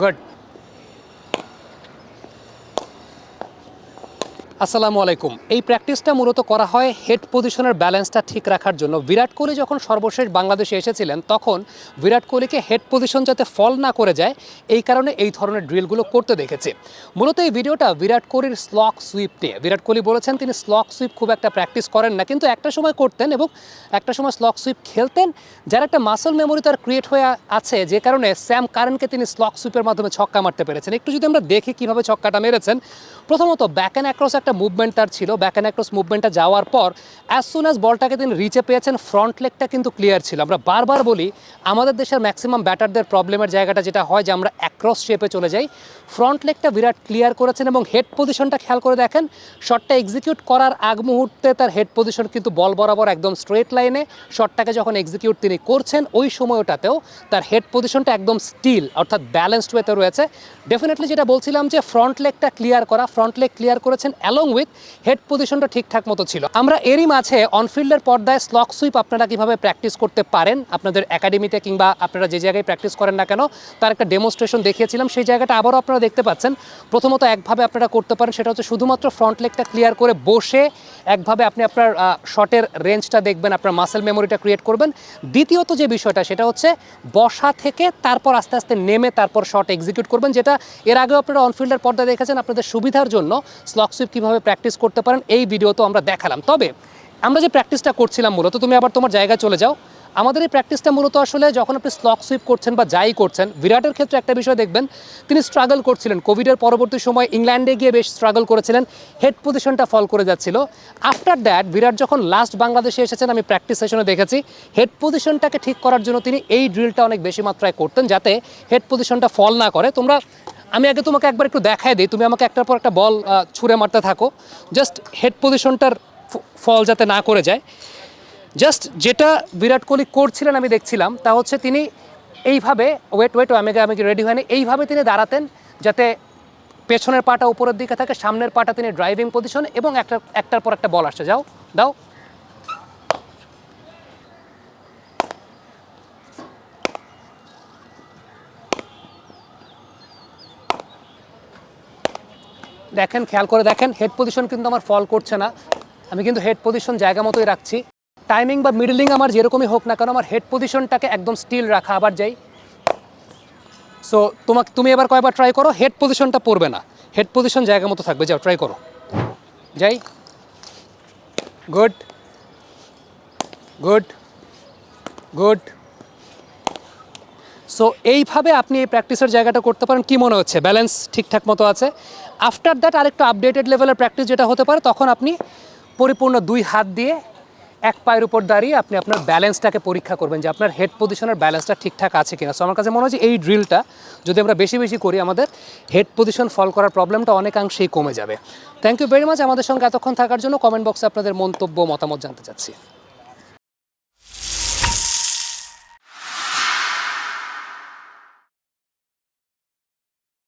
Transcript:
Good আসসালামু আলাইকুম। এই প্র্যাকটিসটা মূলত করা হয় হেড পজিশনের ব্যালেন্সটা ঠিক রাখার জন্য। বিরাট কোহলি যখন সর্বশেষ বাংলাদেশে এসেছিলেন, তখন বিরাট কোহলিকে হেড পজিশন যাতে ফল না করে যায়, এই কারণে এই ধরনের ড্রিলগুলো করতে দেখেছি। মূলত এই ভিডিওটা বিরাট কোহলির স্লক সুইপ নিয়ে। বিরাট কোহলি বলেছেন, তিনি স্লক সুইপ খুব একটা প্র্যাকটিস করেন না। কিন্তু একটা সময় করতেন এবং একটা সময় স্লক সুইপ খেলতেন। যার একটা মাসল মেমোরি তার ক্রিয়েট হয়ে আছে, যে কারণে স্যাম কারেনকে তিনি স্লক সুইপের মাধ্যমে ছক্কা মারতে পেরেছেন। একটু যদি আমরা দেখি কীভাবে ছক্কাটা মেরেছেন। প্রথমত, ব্যাক অ্যান্ড অ্যাক্রস একটা মুভমেন্ট তার ছিল ব্যাক অ্যান্ড অ্যাক্রস মুভমেন্টটা যাওয়ার পর অ্যাজ সুন অ্যাজ বলটাকে তিনি রিচে পেয়েছেন ফ্রন্ট লেগটা কিন্তু ক্লিয়ার ছিল। আমরা বারবার বলি, আমাদের দেশের ম্যাক্সিমাম ব্যাটারদের প্রবলেমের জায়গাটা যেটা হয় যে আমরা অ্যাক্রস শেপে চলে যাই। ফ্রন্ট লেগটা বিরাট ক্লিয়ার করেছেন এবং হেড পজিশনটা খেয়াল করে দেখেন শটটা এক্সিকিউট করার আগ মুহূর্তে তার হেড পজিশন কিন্তু বল বরাবর একদম স্ট্রেট লাইনে শটটাকে যখন এক্সিকিউট তিনি করছেন, ওই সময়টাতেও তার হেড পজিশনটা একদম স্টিল অর্থাৎ ব্যালেন্সড ওয়েতে রয়েছে। ডেফিনেটলি যেটা বলছিলাম যে ফ্রন্ট লেগটা ক্লিয়ার করা ফ্রন্ট লেগ ক্লিয়ার করেছেন অ্যালং উইথ হেড পজিশনটা ঠিকঠাক মতো ছিল। আমরা এরই মাঝে অনফিল্ডের পর্দায় স্লক সুইপ আপনারা কীভাবে প্র্যাকটিস করতে পারেন, আপনাদের একাডেমিতে কিংবা আপনারা যে জায়গায় প্র্যাকটিস করেন না কেন, তার একটা ডেমনস্ট্রেশন দেখিয়েছিলাম। সেই জায়গাটা আবারও আপনারা দেখতে পাচ্ছেন। প্রথমত একভাবে আপনারা করতে পারেন, সেটা হচ্ছে শুধুমাত্র ফ্রন্ট লেগটা ক্লিয়ার করে বসে একভাবে আপনি আপনার শটের রেঞ্জটা দেখবেন, আপনার মাসেল মেমোরিটা ক্রিয়েট করবেন। দ্বিতীয়ত যে বিষয়টা, সেটা হচ্ছে বসা থেকে তারপর আস্তে আস্তে নেমে তারপর শট এক্সিকিউট করবেন, যেটা এর আগেও আপনারা অনফিল্ডের পর্দা দেখেছেন, আপনাদের সুবিধার জন্য স্লক সুইপ কীভাবে প্র্যাকটিস করতে পারেন, এই ভিডিও তো আমরা দেখালাম। তবে আমরা যে প্র্যাকটিসটা করছিলাম মূলত, তুমি আবার তোমার জায়গায় চলে যাও। আমাদের এই প্র্যাকটিসটা মূলত আসলে যখন আপনি স্লক সুইপ করছেন বা যাই করছেন, বিরাটের ক্ষেত্রে একটা বিষয় দেখবেন, তিনি স্ট্রাগল করছিলেন। কোভিডের পরবর্তী সময় ইংল্যান্ডে গিয়ে বেশ স্ট্রাগল করেছিলেন হেড পজিশনটা ফল করে যাচ্ছিল। আফটার দ্যাট বিরাট যখন লাস্ট বাংলাদেশে এসেছেন, আমি প্র্যাকটিস সেশনে দেখেছি হেড পজিশনটাকে ঠিক করার জন্য তিনি এই ড্রিলটা অনেক বেশি মাত্রায় করতেন, যাতে হেড পজিশনটা ফল না করে। তোমরা আমি আগে তোমাকে একবার একটু দেখাই দিই। তুমি আমাকে একটার পর একটা বল ছুঁড়ে মারতে থাকো। জাস্ট হেড পজিশনটার ফল যাতে না করে যায়। জাস্ট যেটা বিরাট কোহলি করছিলেন আমি দেখছিলাম, তা হচ্ছে তিনি এইভাবে ওয়েট ওয়েট আমি আমি রেডি হয়নি। এইভাবে তিনি দাঁড়াতেন যাতে পেছনের পাটা উপরের দিকে থাকে, সামনের পাটা তিনি ড্রাইভিং পজিশন এবং একটা, একটার পর একটা বল আসছে। যাও, দাও। দেখেন, খেয়াল করে দেখেন হেড পজিশন কিন্তু আমার ফল করছে না। আমি কিন্তু হেড পজিশন জায়গা মতোই রাখছি। টাইমিং বা মিডলিং আমার যেরকমই হোক না কেন, আমার হেড পজিশনটাকে একদম স্টিল রাখা আবার যাই। সো তোমাকে তুমি এবার কয়েকবার ট্রাই করো? হেড পজিশনটা পড়বে না। হেড পজিশন জায়গা মতো থাকবে। যাও ট্রাই করো। যাই। গুড গুড গুড সো এইভাবে আপনি এই প্র্যাকটিসের জায়গাটা করতে পারেন। কি মনে হচ্ছে? ব্যালেন্স ঠিকঠাক মতো আছে? আফটার দ্যাট আরেকটু আপডেটেড লেভেলের প্র্যাকটিস যেটা হতে পারে, তখন আপনি পরিপূর্ণ দুই হাত দিয়ে এক পায়ের উপর দাঁড়িয়ে আপনি আপনার ব্যালেন্সটাকে পরীক্ষা করবেন যে আপনার হেড পজিশনের ব্যালেন্সটা ঠিকঠাক আছে কিনা। সো আমার কাছে মনে হয় যে এই ড্রিলটা যদি আমরা বেশি বেশি করি, আমাদের হেড পজিশন ফল করার প্রবলেমটা অনেকাংশেই কমে যাবে। থ্যাংক ইউ ভেরি মাচ আমাদের সঙ্গে এতক্ষণ থাকার জন্য। কমেন্ট বক্সে আপনাদের মন্তব্য, মতামত জানতে চাচ্ছি।